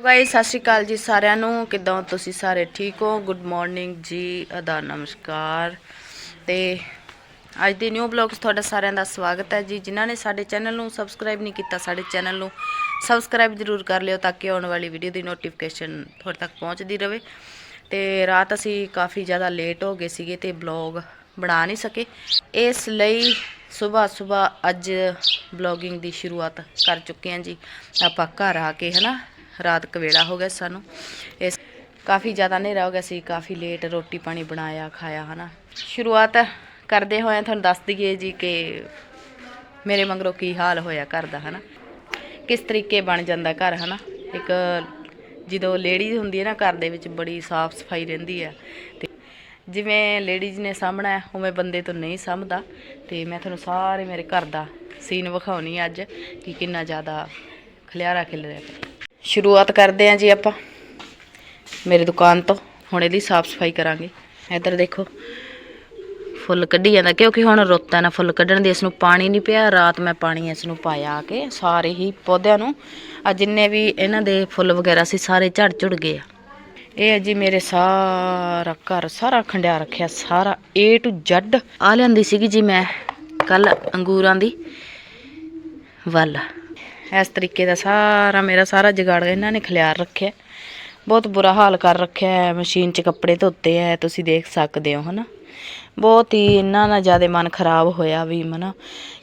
Hello guys ਸਤਿ ਸ਼੍ਰੀ ਅਕਾਲ ਜੀ ਸਾਰਿਆਂ ਨੂੰ। ਕਿਦਾਂ ਹੋ ਤੁਸੀਂ ਸਾਰੇ? ਠੀਕ ਹੋ? ਗੁੱਡ ਮਾਰਨਿੰਗ ਜੀ, ਅਦਾ ਨਮਸਕਾਰ। ਤੇ ਅੱਜ ਦੇ ਨਿਊ ਬਲੌਗ 'ਚ ਤੁਹਾਡਾ ਸਾਰਿਆਂ ਦਾ ਸਵਾਗਤ ਹੈ ਜੀ। ਜਿਨ੍ਹਾਂ ਨੇ ਸਾਡੇ ਚੈਨਲ ਨੂੰ ਸਬਸਕ੍ਰਾਈਬ ਨਹੀਂ ਕੀਤਾ, ਸਾਡੇ ਚੈਨਲ ਨੂੰ ਸਬਸਕ੍ਰਾਈਬ ਜ਼ਰੂਰ ਕਰ ਲਿਓ ਤਾਂ ਕਿ ਆਉਣ ਵਾਲੀ ਵੀਡੀਓ ਦੀ ਨੋਟੀਫਿਕੇਸ਼ਨ ਤੁਹਾਡੇ ਤੱਕ ਪਹੁੰਚਦੀ ਰਹੇ ਤੇ ਰਾਤ ਅਸੀਂ ਕਾਫੀ ਜ਼ਿਆਦਾ ਲੇਟ ਹੋ ਗਏ ਸੀਗੇ ਤੇ ਬਲੌਗ ਬਣਾ ਨਹੀਂ ਸਕੇ। ਇਸ ਲਈ ਸਵੇਰ ਸਵੇਰ ਅੱਜ ਬਲੌਗਿੰਗ ਦੀ ਸ਼ੁਰੂਆਤ ਕਰ ਚੁੱਕੇ ਹਾਂ ਜੀ। ਆਪਾਂ ਘਰ ਆ ਕੇ, ਹਨਾ? ਰਾਤ ਕਵੇਲਾ ਹੋ ਗਿਆ ਸਾਨੂੰ। ਇਸ ਕਾਫੀ ਜ਼ਿਆਦਾ ਹਨੇਰਾ ਹੋ ਗਿਆ ਸੀ, ਕਾਫੀ ਲੇਟ ਰੋਟੀ ਪਾਣੀ ਬਣਾਇਆ, ਖਾਇਆ, ਹਨਾ। ਸ਼ੁਰੂਆਤ ਕਰਦੇ ਹੋਏ ਤੁਹਾਨੂੰ ਦੱਸ ਦਈਏ ਜੀ ਕਿ ਮੇਰੇ ਮੰਗਰੋਂ ਕੀ ਹਾਲ ਹੋਇਆ ਘਰ ਦਾ, ਹਨਾ। ਕਿਸ ਤਰੀਕੇ ਬਣ ਜਾਂਦਾ ਘਰ, ਹਨਾ। ਇੱਕ ਜਦੋਂ ਲੇਡੀਜ਼ ਹੁੰਦੀ ਹੈ ਨਾ, ਘਰ ਦੇ ਵਿੱਚ ਬੜੀ ਸਾਫ਼ ਸਫ਼ਾਈ ਰਹਿੰਦੀ ਹੈ। ਤੇ ਜਿਵੇਂ ਲੇਡੀਜ਼ ਨੇ ਸਾਹਮਣਾ, ਉਵੇਂ ਬੰਦੇ ਤੋਂ ਨਹੀਂ ਸਾਂਭਦਾ ਤੇ ਮੈਂ ਤੁਹਾਨੂੰ ਸਾਰੇ ਮੇਰੇ ਘਰ ਦਾ ਸੀਨ ਵਿਖਾਉਣੀ ਅੱਜ ਕਿ ਕਿੰਨਾ ਜ਼ਿਆਦਾ ਖਲਿਆਰਾ ਖਿਲ ਰਿਹਾ। ਸ਼ੁਰੂਆਤ ਕਰਦੇ ਹਾਂ ਜੀ ਆਪਾਂ। ਮੇਰੀ ਦੁਕਾਨ ਤੋਂ ਹੁਣ ਇਹਦੀ ਸਾਫ਼ ਸਫ਼ਾਈ ਕਰਾਂਗੇ। ਇੱਧਰ ਦੇਖੋ, ਫੁੱਲ ਕੱਢੀ ਜਾਂਦਾ, ਕਿਉਂਕਿ ਹੁਣ ਰੁੱਤ ਹੈ ਨਾ ਫੁੱਲ ਕੱਢਣ ਦੀ ਇਸ ਨੂੰ ਪਾਣੀ ਨਹੀਂ ਪਿਆ। ਰਾਤ ਮੈਂ ਪਾਣੀ ਇਸ ਨੂੰ ਪਾਇਆ ਆ ਕੇ ਸਾਰੇ ਹੀ ਪੌਦਿਆਂ ਨੂੰ। ਆ ਜਿੰਨੇ ਵੀ ਇਹਨਾਂ ਦੇ ਫੁੱਲ ਵਗੈਰਾ ਸੀ, ਸਾਰੇ ਝੜ ਝੁੜ ਗਏ ਆ। ਇਹ ਹੈ ਜੀ ਮੇਰੇ ਸਾਰਾ ਘਰ, ਸਾਰਾ ਖੰਡਿਆ ਰੱਖਿਆ, ਸਾਰਾ A ਟੂ Z ਆ ਲਿਆਂਦੀ ਸੀਗੀ ਜੀ ਮੈਂ ਕੱਲ ਅੰਗੂਰਾਂ ਦੀ ਵੱਲ। ਇਸ ਤਰੀਕੇ ਦਾ ਸਾਰਾ ਮੇਰਾ ਸਾਰਾ ਜਗਾੜ ਇਹਨਾਂ ਨੇ ਖਲਿਆਰ ਰੱਖਿਆ। ਬਹੁਤ ਬੁਰਾ ਹਾਲ ਕਰ ਰੱਖਿਆ ਹੈ, ਮਸ਼ੀਨ 'ਚ ਕੱਪੜੇ ਧੋਤੇ ਹੈ, ਤੁਸੀਂ ਦੇਖ ਸਕਦੇ ਹੋ, ਹਨਾ। ਬਹੁਤ ਹੀ ਇਹਨਾਂ ਨਾਲ ਜ਼ਿਆਦਾ ਮਨ ਖਰਾਬ ਹੋਇਆ ਵੀ ਮਨਾ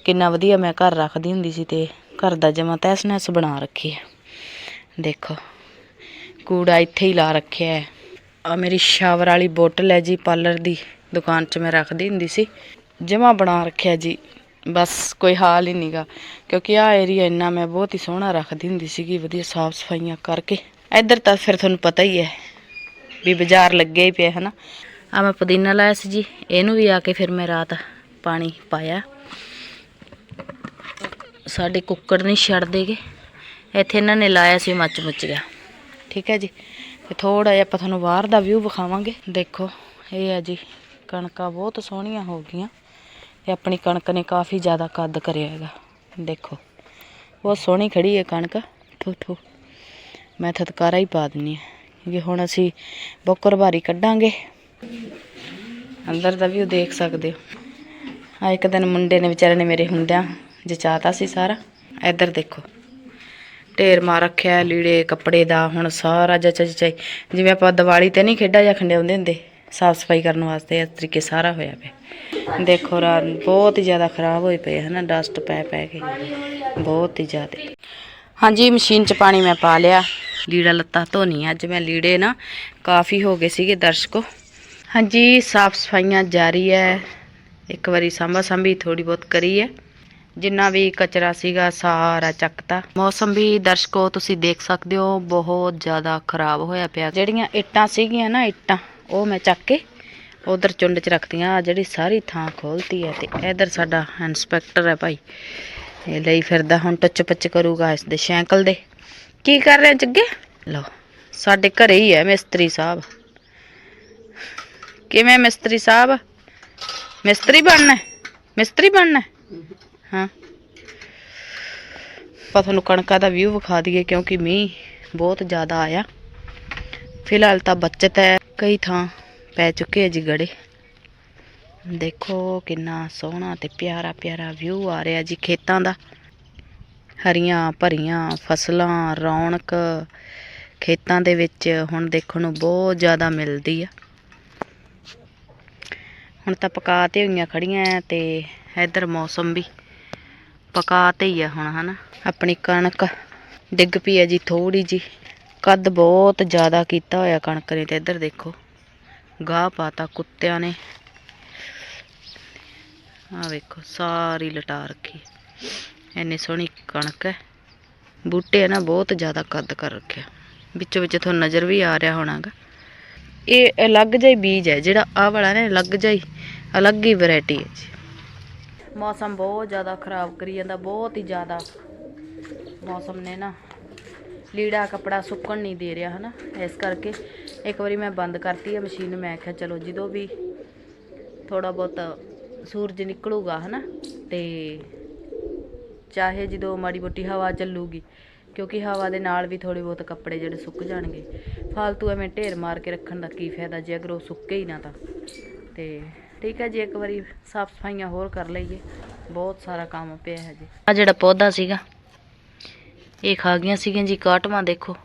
ਕਿੰਨਾ ਵਧੀਆ ਮੈਂ ਘਰ ਰੱਖਦੀ ਹੁੰਦੀ ਸੀ ਤੇ ਘਰ ਦਾ ਜਮਾ ਤੈਸ ਨੈਸ ਬਣਾ ਰੱਖੀ ਹੈ। ਦੇਖੋ, ਕੂੜਾ ਇੱਥੇ ਹੀ ਲਾ ਰੱਖਿਆ ਹੈ। ਆ ਮੇਰੀ ਸ਼ਾਵਰ ਵਾਲੀ ਬੋਟਲ ਹੈ ਜੀ, ਪਾਰਲਰ ਦੀ ਦੁਕਾਨ 'ਚ ਮੈਂ ਰੱਖਦੀ ਹੁੰਦੀ ਸੀ। ਜਮਾ ਬਣਾ ਰੱਖਿਆ ਜੀ। ਬਸ ਕੋਈ ਹਾਲ ਹੀ ਨਹੀਂਗਾ ਕਿਉਂਕਿ ਆ ਏਰੀਆ ਇੰਨਾ ਮੈਂ ਬਹੁਤ ਹੀ ਸੋਹਣਾ ਰੱਖਦੀ ਹੁੰਦੀ ਸੀਗੀ, ਵਧੀਆ ਸਾਫ਼ ਸਫਾਈਆਂ ਕਰਕੇ। ਇੱਧਰ ਤਾਂ ਫਿਰ ਤੁਹਾਨੂੰ ਪਤਾ ਹੀ ਹੈ ਵੀ ਬਾਜ਼ਾਰ ਲੱਗੇ ਹੀ ਪਿਆ, ਹਨਾ। ਆ ਮੈਂ ਪੁਦੀਨਾ ਲਾਇਆ ਸੀ ਜੀ, ਇਹਨੂੰ ਵੀ ਆ ਕੇ ਫਿਰ ਮੈਂ ਰਾਤ ਪਾਣੀ ਪਾਇਆ। ਸਾਡੇ ਕੁੱਕੜ ਨਹੀਂ ਛੱਡਦੇਗੇ। ਇੱਥੇ ਇਹਨਾਂ ਨੇ ਲਾਇਆ ਸੀ ਮੱਚ ਮੁੱਚ ਗਿਆ। ਠੀਕ ਹੈ ਜੀ, ਤੇ ਥੋੜਾ ਜਿਹਾ ਆਪਾਂ ਤੁਹਾਨੂੰ ਬਾਹਰ ਦਾ ਵਿਊ ਵਿਖਾਵਾਂਗੇ। ਦੇਖੋ, ਇਹ ਹੈ ਜੀ, ਕਣਕਾਂ ਬਹੁਤ ਸੋਹਣੀਆਂ ਹੋ ਗਈਆਂ। ਤੇ ਆਪਣੀ ਕਣਕ ਨੇ ਕਾਫੀ ਜ਼ਿਆਦਾ ਕੱਦ ਕਰਿਆ ਹੈਗਾ। ਦੇਖੋ, ਬਹੁਤ ਸੋਹਣੀ ਖੜੀ ਹੈ ਕਣਕ। ਠੋ ਠੋ ਮੈਂ ਥਤਕਾਰਾ ਹੀ ਪਾ ਦਿੰਨੀ ਹਾਂ। ਕਿਉਂਕਿ ਹੁਣ ਅਸੀਂ ਬੋਕਰ ਬਾਰੀ ਕੱਢਾਂਗੇ, ਅੰਦਰ ਦਾ ਵੀ ਉਹ ਦੇਖ ਸਕਦੇ ਹੋ। ਆ ਇੱਕ ਦਿਨ ਮੁੰਡੇ ਨੇ ਵਿਚਾਰੇ ਨੇ ਮੇਰੇ ਹੁੰਦਿਆਂ ਜਚਾਤਾ ਸੀ ਸਾਰਾ। ਇੱਧਰ ਦੇਖੋ, ਢੇਰ ਮਾਰ ਰੱਖਿਆ, ਲੀੜੇ, ਕੱਪੜੇ ਦਾ, ਹੁਣ ਸਾਰਾ ਜਚ ਜਚਾਈ ਜਿਵੇਂ ਆਪਾਂ ਦੀਵਾਲੀ ਤੇ ਨਹੀਂ ਖੇਡਾਂ ਜਾਂ ਖੰਡਿਆਉਂਦੇ ਹੁੰਦੇ, ਸਾਫ਼ ਸਫ਼ਾਈ ਕਰਨ ਵਾਸਤੇ ਇਸ ਤਰੀਕੇ ਸਾਰਾ ਹੋਇਆ ਪਿਆ। ਦੇਖੋ, ਰਾਤ ਬਹੁਤ ਹੀ ਜ਼ਿਆਦਾ ਖਰਾਬ ਹੋਏ ਪਏ ਨਾ ਡਸਟ ਪੈ ਪੈ ਕੇ। ਬਹੁਤ ਹੀ ਜ਼ਿਆਦਾ। ਹਾਂਜੀ, ਮਸ਼ੀਨ 'ਚ ਪਾਣੀ ਮੈਂ ਪਾ ਲਿਆ। ਲੀੜਾ ਲੱਤਾ ਧੋਣੀ ਅੱਜ ਮੈਂ ਲੀੜੇ ਨਾ ਕਾਫੀ ਹੋ ਗਏ ਸੀਗੇ ਦਰਸ਼ਕੋ। ਹਾਂਜੀ, ਸਾਫ਼ ਸਫਾਈਆਂ ਜਾਰੀ ਹੈ। ਇੱਕ ਵਾਰੀ ਸਾਂਭਾ ਸਾਂਭੀ ਥੋੜੀ ਬਹੁਤ ਕਰੀ ਹੈ। ਜਿੰਨਾ ਵੀ ਕਚਰਾ ਸੀਗਾ, ਸਾਰਾ ਚੱਕਤਾ। ਮੌਸਮ ਵੀ ਦਰਸ਼ਕੋ, ਤੁਸੀਂ ਦੇਖ ਸਕਦੇ ਹੋ, ਬਹੁਤ ਜ਼ਿਆਦਾ ਖਰਾਬ ਹੋਇਆ ਪਿਆ। ਜਿਹੜੀਆਂ ਇੱਟਾਂ ਸੀਗੀਆਂ ਨਾ, ਇੱਟਾਂ, ਉਹ ਮੈਂ ਚੱਕ ਕੇ ਉਧਰ ਚੁੰਡ 'ਚ ਰੱਖਦੀਆਂ ਆਹ ਜਿਹੜੀ ਸਾਰੀ ਥਾਂ ਖੋਲਤੀ ਹੈ ਤੇ ਇਧਰ ਸਾਡਾ ਇਨਸਪੈਕਟਰ ਹੈ ਭਾਈ। ਇਹ ਲਈ ਫਿਰਦਾ ਹੁਣ ਟੱਚ ਪੱਚ ਕਰੂਗਾ ਇਸ ਦੇ ਸਾਈਕਲ ਦੇ। ਕੀ ਕਰ ਰਹੇ ਜੱਗੇ? ਲਓ, ਸਾਡੇ ਘਰੇ ਹੀ ਹੈ ਮਿਸਤਰੀ ਸਾਹਿਬ। ਕਿਵੇਂ ਮਿਸਤਰੀ ਸਾਹਿਬ? ਮਿਸਤਰੀ ਬਣਨਾ ਮਿਸਤਰੀ ਬਣਨਾ ਹੈ? ਹਾਂ। ਆਪਾਂ ਤੁਹਾਨੂੰ ਕਣਕਾਂ ਦਾ ਵਿਊ ਵਿਖਾ ਦਈਏ ਕਿਉਂਕਿ ਮੀਂਹ ਬਹੁਤ ਜ਼ਿਆਦਾ ਆਇਆ। ਫਿਲਹਾਲ ਤਾਂ ਬਚਤ ਹੈ, ਕਈ ਥਾਂ ਪੈ ਚੁੱਕੇ ਆ ਜੀ ਗੜੇ। ਦੇਖੋ ਕਿੰਨਾ ਸੋਹਣਾ ਤੇ ਪਿਆਰਾ ਪਿਆਰਾ ਵਿਊ ਆ ਰਿਹਾ ਜੀ ਖੇਤਾਂ ਦਾ। ਹਰੀਆਂ ਭਰੀਆਂ ਫਸਲਾਂ, ਰੌਣਕ ਖੇਤਾਂ ਦੇ ਵਿੱਚ ਹੁਣ ਦੇਖਣ ਨੂੰ ਬਹੁਤ ਜ਼ਿਆਦਾ ਮਿਲਦੀ ਆ। ਹੁਣ ਤਾਂ ਪਕਾ ਤੇ ਹੋਈਆਂ ਖੜੀਆਂ ਐ ਤੇ ਇਧਰ ਮੌਸਮ ਵੀ ਪਕਾ ਤੇ ਹੀ ਆ ਹੁਣ, ਹਨਾ। ਆਪਣੀ ਕਣਕ ਡਿੱਗ ਪਈ ਹੈ ਜੀ ਥੋੜੀ ਜੀ ਕੱਦ ਬਹੁਤ ਜ਼ਿਆਦਾ ਕੀਤਾ ਹੋਇਆ ਕਣਕ ਨੇ ਤੇ ਇੱਧਰ ਦੇਖੋ। ਗਾਹ ਪਾਤਾ ਕੁੱਤਿਆਂ ਨੇ। ਆ ਵੇਖੋ, ਸਾਰੀ ਲਟਾ ਰੱਖੀ। ਇੰਨੀ ਸੋਹਣੀ ਕਣਕ ਹੈ। ਬੂਟੇ ਹੈ ਨਾ ਬਹੁਤ ਜ਼ਿਆਦਾ ਕੱਦ ਕਰ ਰੱਖਿਆ ਵਿੱਚੋਂ ਵਿੱਚ ਤੁਹਾਨੂੰ ਨਜ਼ਰ ਵੀ ਆ ਰਿਹਾ ਹੋਣਾਗਾ। ਇਹ ਅਲੱਗ ਜਿਹਾ ਬੀਜ ਹੈ, ਜਿਹੜਾ ਆ ਵਾਲਾ ਨੇ, ਅਲੱਗ ਜਿਹਾ ਅਲੱਗ ਹੀ ਵੈਰਾਈਟੀ ਹੈ ਜੀ। ਮੌਸਮ ਬਹੁਤ ਜ਼ਿਆਦਾ ਖਰਾਬ ਕਰੀ ਜਾਂਦਾ, ਬਹੁਤ ਹੀ ਜ਼ਿਆਦਾ ਮੌਸਮ ਨੇ ਨਾ। ਲੀੜਾ ਕਪੜਾ ਸੁੱਕਣ ਨਹੀਂ ਦੇ ਰਿਹਾ, ਹਨਾ? ਇਸ ਕਰਕੇ ਇੱਕ ਵਾਰੀ ਮੈਂ ਬੰਦ ਕਰਤੀ ਹੈ ਮਸ਼ੀਨ, ਮੈਂ ਆਖਿਆ ਚਲੋ ਜਦੋਂ ਵੀ ਥੋੜਾ ਬਹੁਤ ਸੂਰਜ ਨਿਕਲੂਗਾ, ਹਨਾ? ਤੇ ਚਾਹੇ ਜਦੋਂ ਮਾੜੀ ਮੋਟੀ ਹਵਾ ਚੱਲੂਗੀ, ਕਿਉਂਕਿ ਹਵਾ ਦੇ ਨਾਲ ਵੀ ਥੋੜੇ ਬਹੁਤ ਕੱਪੜੇ ਜਿਹੜੇ ਸੁੱਕ ਜਾਣਗੇ। ਫਾਲਤੂ ਐਵੇਂ ਢੇਰ ਮਾਰ ਕੇ ਰੱਖਣ ਦਾ ਕੀ ਫਾਇਦਾ, ਜੇ ਅਗਰ ਉਹ ਸੁੱਕੇ ਹੀ ਨਾ ਤਾਂ। ਤੇ ਠੀਕ ਹੈ ਜੀ, ਇੱਕ ਵਾਰੀ ਸਾਫ਼ ਸਫਾਈਆਂ ਹੋਰ ਕਰ ਲਈਏ। ਬਹੁਤ ਸਾਰਾ ਕੰਮ ਪਿਆ ਹੈ ਜੀ। ਆ ਜਿਹੜਾ ਪੌਦਾ ਸੀਗਾ ਇਹ ਖਾ ਗਈਆਂ ਸੀਗੀਆਂ ਜੀ ਕਾਟਵਾਂ ਦੇਖੋ।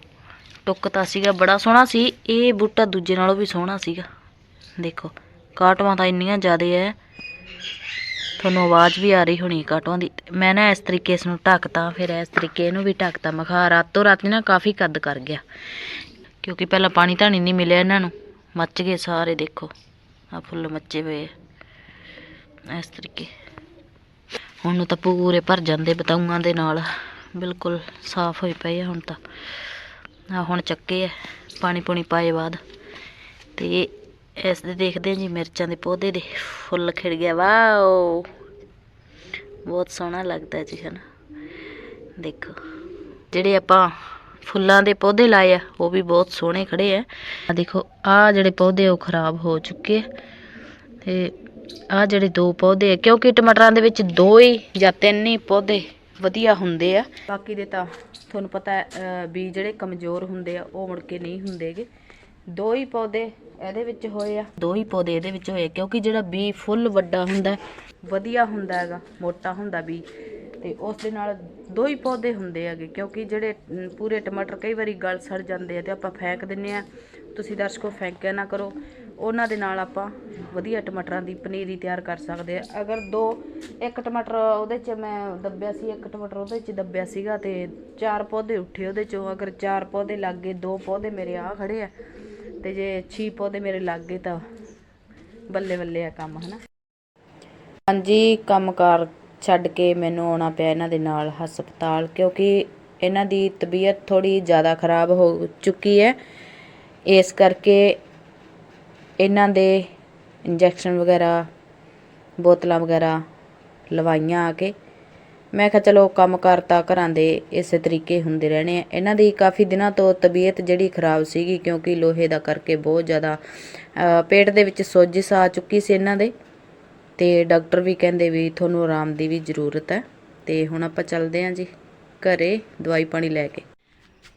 ਟੁੱਕਤਾ ਸੀਗਾ, ਬੜਾ ਸੋਹਣਾ ਸੀ, ਇਹ ਬੂਟਾ ਦੂਜੇ ਨਾਲੋਂ ਵੀ ਸੋਹਣਾ ਸੀਗਾ। ਦੇਖੋ ਕਾਟਵਾਂ ਤਾਂ ਇੰਨੀਆਂ ਜ਼ਿਆਦਾ ਹੈ ਤੁਹਾਨੂੰ ਆਵਾਜ਼ ਵੀ ਆ ਰਹੀ ਹੋਣੀ ਕਾਟਵਾਂ ਦੀ। ਮੈਂ ਨਾ ਇਸ ਤਰੀਕੇ ਇਸ ਨੂੰ ਢੱਕਤਾ, ਫਿਰ ਇਸ ਤਰੀਕੇ ਇਹਨੂੰ ਵੀ ਢੱਕਤਾ। ਮਖਾ ਰਾਤੋਂ ਰਾਤ ਨਾ ਕਾਫੀ ਕੱਦ ਕਰ ਗਿਆ। ਕਿਉਂਕਿ ਪਹਿਲਾਂ ਪਾਣੀ ਧਾਣੀ ਨਹੀਂ ਮਿਲਿਆ ਇਹਨਾਂ ਨੂੰ। ਮੱਚ ਗਏ ਸਾਰੇ, ਦੇਖੋ। ਆ ਫੁੱਲ ਮੱਚੇ ਹੋਏ ਆ ਇਸ ਤਰੀਕੇ। ਹੁਣ ਨੂੰ ਤਾਂ ਪੂਰੇ ਭਰ ਜਾਂਦੇ ਬਤਾਊਆਂ ਦੇ ਨਾਲ। ਬਿਲਕੁਲ ਸਾਫ਼ ਹੋਏ ਪਏ ਆ ਹੁਣ ਤਾਂ। ਆ ਹੁਣ ਚੱਕੇ ਆ, ਪਾਣੀ ਪੂਣੀ ਪਾਏ ਬਾਅਦ। ਤੇ ਇਸ ਦੇ ਦੇਖਦੇ ਹਾਂ ਜੀ ਮਿਰਚਾਂ ਦੇ ਪੌਦੇ ਦੇ, ਫੁੱਲ ਖਿੜ ਗਿਆ, ਵਾਓ। ਬਹੁਤ ਸੋਹਣਾ ਲੱਗਦਾ ਜੀ ਹਨਾ। ਦੇਖੋ, ਜਿਹੜੇ ਆਪਾਂ ਫੁੱਲਾਂ ਦੇ ਪੌਦੇ ਲਾਏ ਆ, ਉਹ ਵੀ ਬਹੁਤ ਸੋਹਣੇ ਖੜੇ ਆ। ਆ ਦੇਖੋ ਆ ਜਿਹੜੇ ਪੌਦੇ ਉਹ ਖਰਾਬ ਹੋ ਚੁੱਕੇ ਆ। ਤੇ ਆ ਜਿਹੜੇ ਦੋ ਪੌਦੇ ਆ, ਕਿਉਂਕਿ ਟਮਾਟਰਾਂ ਦੇ ਵਿੱਚ ਦੋ ਹੀ ਜਾਂ ਤਿੰਨ ਹੀ ਪੌਦੇ ਵਧੀਆ ਹੁੰਦੇ ਆ। ਬਾਕੀ ਦੇ ਤਾਂ ਤੁਹਾਨੂੰ ਪਤਾ ਬੀ ਜਿਹੜੇ ਕਮਜ਼ੋਰ ਹੁੰਦੇ ਆ ਉਹ ਮੁੜ ਕੇ ਨਹੀਂ ਹੁੰਦੇਗੇ ਦੋ ਹੀ ਪੌਦੇ ਇਹਦੇ ਵਿੱਚ ਹੋਏ ਆ। ਦੋ ਹੀ ਪੌਦੇ ਇਹਦੇ ਵਿੱਚ ਹੋਏ ਕਿਉਂਕਿ ਜਿਹੜਾ ਬੀ ਫੁੱਲ ਵੱਡਾ ਹੁੰਦਾ ਵਧੀਆ ਹੁੰਦਾ ਹੈਗਾ ਮੋਟਾ ਹੁੰਦਾ ਬੀ। ਤੇ ਉਸ ਦੇ ਨਾਲ ਦੋ ਹੀ ਪੌਦੇ ਹੁੰਦੇ ਹੈਗੇ ਕਿਉਂਕਿ ਜਿਹੜੇ ਪੂਰੇ ਟਮਾਟਰ ਕਈ ਵਾਰੀ ਗਲ ਸੜ ਜਾਂਦੇ ਆ ਤੇ ਆਪਾਂ ਫੈਂਕ ਦਿੰਨੇ ਆ। ਤੁਸੀਂ ਦਰਸ਼ਕੋ ਫੈਂਕਿਆ ਨਾ ਕਰੋ। ਉਹਨਾਂ ਦੇ ਨਾਲ ਆਪਾਂ ਵਧੀਆ ਟਮਾਟਰਾਂ ਦੀ ਪਨੀਰੀ ਤਿਆਰ ਕਰ ਸਕਦੇ ਆ ਅਗਰ ਦੋ, ਇੱਕ ਟਮਾਟਰ ਉਹਦੇ ਚ ਮੈਂ ਦੱਬਿਆ ਸੀ, ਇੱਕ ਟਮਾਟਰ ਉਹਦੇ ਚ ਦੱਬਿਆ ਸੀਗਾ ਤੇ ਚਾਰ ਪੌਦੇ ਉੱਠੇ ਉਹਦੇ ਚੋਂ। ਅਗਰ ਚਾਰ ਪੌਦੇ ਲੱਗ ਗਏ, ਦੋ ਪੌਦੇ ਮੇਰੇ ਆ ਖੜੇ ਆ ਤੇ ਜੇ ਛੇ ਪੌਦੇ ਮੇਰੇ ਲੱਗ ਗਏ ਤਾਂ ਬੱਲੇ ਬੱਲੇ ਆ ਕੰਮ, ਹਨਾ। ਹਾਂਜੀ ਕੰਮਕਾਰ ਛੱਡ ਕੇ ਮੈਨੂੰ ਆਉਣਾ ਪਿਆ ਇਹਨਾਂ ਦੇ ਨਾਲ ਹਸਪਤਾਲ ਕਿਉਂਕਿ ਇਹਨਾਂ ਦੀ ਤਬੀਅਤ ਥੋੜੀ ਜ਼ਿਆਦਾ ਖਰਾਬ ਹੋ ਚੁੱਕੀ ਹੈ। ਇਸ ਕਰਕੇ ਇਹਨਾਂ ਦੇ ਇੰਜੈਕਸ਼ਨ ਵਗੈਰਾ, ਬੋਤਲਾਂ ਵਗੈਰਾ ਲਵਾਈਆਂ ਆ ਕੇ। ਮੈਂ ਕਿਹਾ ਚਲੋ ਕੰਮ ਕਰਤਾ ਘਰਾਂ ਦੇ ਇਸੇ ਤਰੀਕੇ ਹੁੰਦੇ ਰਹਿਣੇ ਆ। ਇਹਨਾਂ ਦੀ ਕਾਫੀ ਦਿਨਾਂ ਤੋਂ ਤਬੀਅਤ ਜਿਹੜੀ ਖਰਾਬ ਸੀਗੀ ਕਿਉਂਕਿ ਲੋਹੇ ਦਾ ਕਰਕੇ ਬਹੁਤ ਜ਼ਿਆਦਾ ਪੇਟ ਦੇ ਵਿੱਚ ਸੋਜਿਸ ਆ ਚੁੱਕੀ ਸੀ ਇਹਨਾਂ ਦੇ। ਤੇ ਡਾਕਟਰ ਵੀ ਕਹਿੰਦੇ ਵੀ ਤੁਹਾਨੂੰ ਆਰਾਮ ਦੀ ਵੀ ਜ਼ਰੂਰਤ ਹੈ। ਤੇ ਹੁਣ ਆਪਾਂ ਚੱਲਦੇ ਹਾਂ ਜੀ ਘਰੇ ਦਵਾਈ ਪਾਣੀ ਲੈ ਕੇ।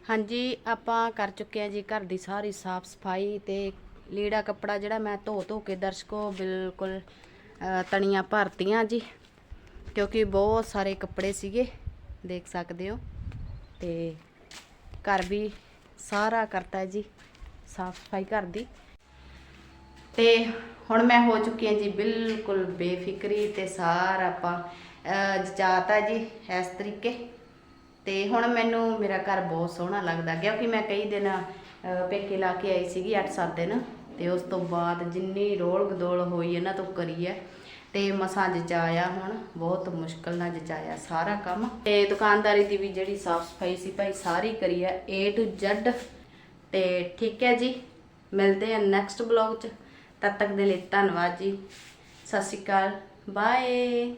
ਹਾਂਜੀ, ਆਪਾਂ ਕਰ ਚੁੱਕੇ ਹਾਂ ਜੀ ਘਰ ਦੀ ਸਾਰੀ ਸਾਫ਼ ਸਫ਼ਾਈ ਤੇ ਲੀੜਾ ਕੱਪੜਾ ਜਿਹੜਾ ਮੈਂ ਧੋ ਧੋ ਕੇ ਦਰਸ਼ਕੋ ਬਿਲਕੁਲ ਤਣੀਆਂ ਭਰਤੀਆਂ ਜੀ। ਕਿਉਂਕਿ ਬਹੁਤ ਸਾਰੇ ਕੱਪੜੇ ਸੀਗੇ ਦੇਖ ਸਕਦੇ ਹੋ। ਤੇ ਘਰ ਵੀ ਸਾਰਾ ਕਰਤਾ ਜੀ ਸਾਫ਼ ਸਫ਼ਾਈ ਘਰ ਦੀ। ਤੇ ਹੁਣ ਮੈਂ ਹੋ ਚੁੱਕੀ ਹਾਂ ਜੀ ਬਿਲਕੁਲ ਬੇਫਿਕਰੀ ਤੇ ਸਾਰਾ ਆਪਾਂ ਅਹ, ਜਚਾਤਾ ਜੀ ਇਸ ਤਰੀਕੇ। ਤੇ ਹੁਣ ਮੈਨੂੰ ਮੇਰਾ ਘਰ ਬਹੁਤ ਸੋਹਣਾ ਲੱਗਦਾ ਕਿਉਂਕਿ ਮੈਂ ਕਈ ਦਿਨ ਪੇਕੇ ਲਾ ਕੇ ਆਈ ਸੀਗੀ 8-7 ਦਿਨ ਤੇ ਉਸ ਤੋਂ ਬਾਅਦ ਜਿੰਨੀ ਰੋਲ ਗਦੋਲ ਹੋਈ ਇਹਨਾਂ ਤੋਂ ਕਰੀ ਹੈ ਤੇ ਮਸਾਂ ਜਚਾਇਆ ਹੁਣ, ਬਹੁਤ ਮੁਸ਼ਕਲ ਨਾਲ ਜਚਾਇਆ ਸਾਰਾ ਕੰਮ। ਤੇ ਦੁਕਾਨਦਾਰੀ ਦੀ ਵੀ ਜਿਹੜੀ ਸਾਫ਼ ਸਫ਼ਾਈ ਸੀ ਭਾਈ, ਸਾਰੀ ਕਰੀ ਹੈ A to Z ਤੇ ਠੀਕ ਹੈ ਜੀ, ਮਿਲਦੇ ਹਾਂ ਨੈਕਸਟ ਬਲੌਗ 'ਚ। ਤਦ ਤੱਕ ਦੇ ਲਈ ਧੰਨਵਾਦ ਜੀ। ਸਤਿ ਸ਼੍ਰੀ ਅਕਾਲ। ਬਾਏ